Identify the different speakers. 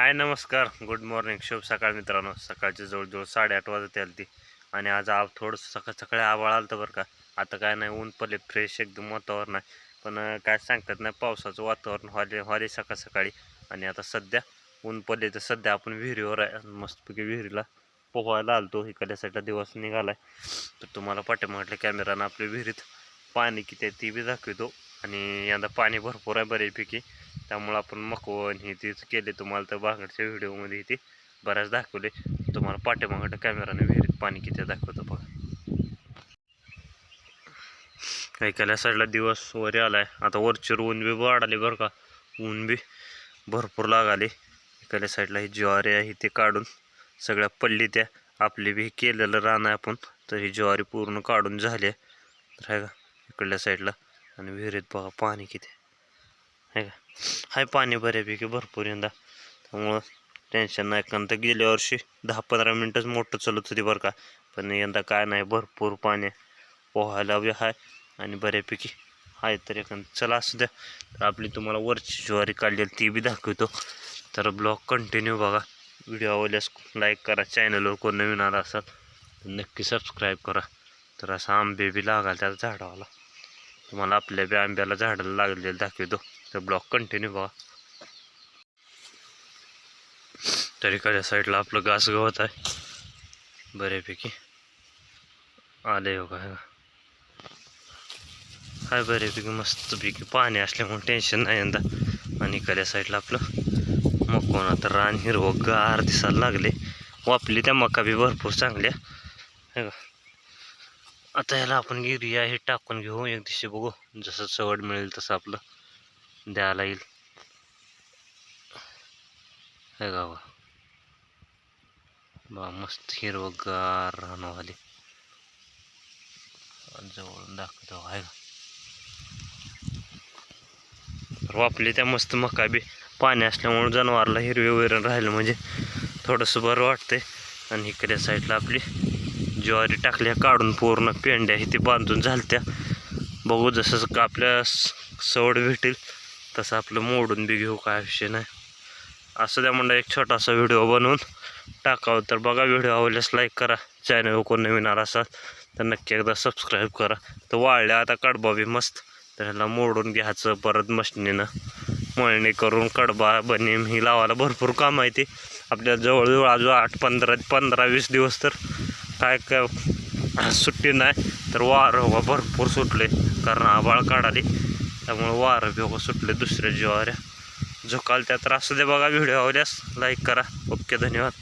Speaker 1: हाय नमस्कार. Good morning शुभ सकाळ मित्रांनो. सकाळची जवळजवळ साडेआठ वाजत आली ती आणि आज आव थोडंसं सकाळ सकाळी आवाळ आलं बरं का. आता काय नाही ऊन पडले फ्रेश एकदम वातावरण आहे. पण काय सांगतात नाही पावसाचं वातावरण व्हाले व्हाले सकाळ सकाळी. आणि आता सध्या ऊन पडले तर सध्या आपण विहिरीवर आहे. मस्तपैकी विहिरीला पोहायला आलतो. इकडल्या साईडला दिवस आहे तर तुम्हाला पाठीमागल्या कॅमेरानं आपल्या विहिरीत पाणी किती आहे ती बी दाखवतो. आणि यंदा पाणी भरपूर आहे बऱ्यापैकी. त्यामुळं आपण मकवण हे तेच केले तुम्हाला तर बागडच्या व्हिडिओमध्ये इथे बऱ्याच दाखवले. तुम्हाला पाठीमागच्या कॅमेराने विहिरीत पाणी किती दाखवतं बघा. ऐकायला साईडला दिवस वर आलाय. आता वरचीवर ऊन बी वाढाले बरं का. ऊन बी भरपूर लागाले. इकडल्या साईडला ही ज्वारी आहे ते काढून सगळ्या पल्ली त्या आपली बी केलेलं रान आहे आपण. तर ही ज्वारी पूर्ण काढून झाली आहे. तर आहे का इकडल्या साईडला आणि विहिरीत बघा पाणी किती. आहे का? हाय पाणी बऱ्यापैकी भरपूर यंदा. त्यामुळं टेन्शन नाही. कारण तर गेल्या वर्षी दहा पंधरा मिनटंच मोठं चालत होती बरं का. पण यंदा काय नाही भरपूर पाणी पोहायला बी आहे आणि बऱ्यापैकी आहे तर एखाद चला असू द्या. तर आपली तुम्हाला वरची ज्वारी काढलेली ती बी दाखवतो. तर ब्लॉग कंटिन्यू बघा. व्हिडिओ आवडल्यास लाईक करा. चॅनलवर कोण नवीन आला असाल नक्की सबस्क्राईब करा. तर असं आंबे बी लागाल त्या झाडावाला. तुम्हाला आपल्या बी आंब्याला झाडाला लागलेलं दाखवतो. तर ब्लॉक कंटिन्यू बघा. तरी एखाद्या साईडला आपलं घास गवत आहे. बऱ्यापैकी. आले हो. काय हाय बऱ्यापैकी मस्तपैकी पाणी असल्यामुळे टेन्शन नाही यंदा. आणि एखाद्या साईडला आपलं मकोना तर रान हिरवं गार दिसायला लागले. वापली त्या मका बी भरपूर चांगल्या. हे का आता ह्याला आपण युरिया हे टाकून घेऊ. एक दिवशी बघू. जसं सवड मिळेल तसं आपलं द्यायला येईल. हे गावा. बा मस्त हिरवगार राहणवाली जवळून दाखवतो. आहे का? तर वापली त्या मस्त मका बी. पाणी असल्यामुळे जनावरला हिरवे वैरण राहिलं. म्हणजे थोडंसं बरं वाटतंय. आणि इकडे साईडला आपली ज्वारी टाकल्या काढून पूर्ण पेंड्या इथे बांधून झालत्या. बघू जसं का आपल्या सवड भेटेल तसं आपलं मोडून बी घेऊ काय विषय नाही. असं त्या म्हणलं एक छोटासा व्हिडिओ बनवून टाकावं. तर बघा व्हिडिओ आवडल्यास लाईक करा. चॅनल कोण नवीन आला असाल तर नक्की एकदा सबस्क्राईब करा. तर वाळल्या आता कडबा बी मस्त. तर ह्याला मोडून घ्यायचं परत मशनीनं. मळणी करून कडबा बनीम ही लावायला भरपूर काम आहे ते. आपल्या जवळजवळ आजू आठ पंधरा पंधरा वीस दिवस तर काय काय सुट्टी नाही तर वारं हवा भरपूर सुटले. कारण आबाळ काढाली. त्यामुळे वारं बिवा सुटले दुसऱ्या ज्वाऱ्या झोकाल त्या तर असू दे बघा व्हिडिओ आवडल्यास लाईक करा. ओके धन्यवाद.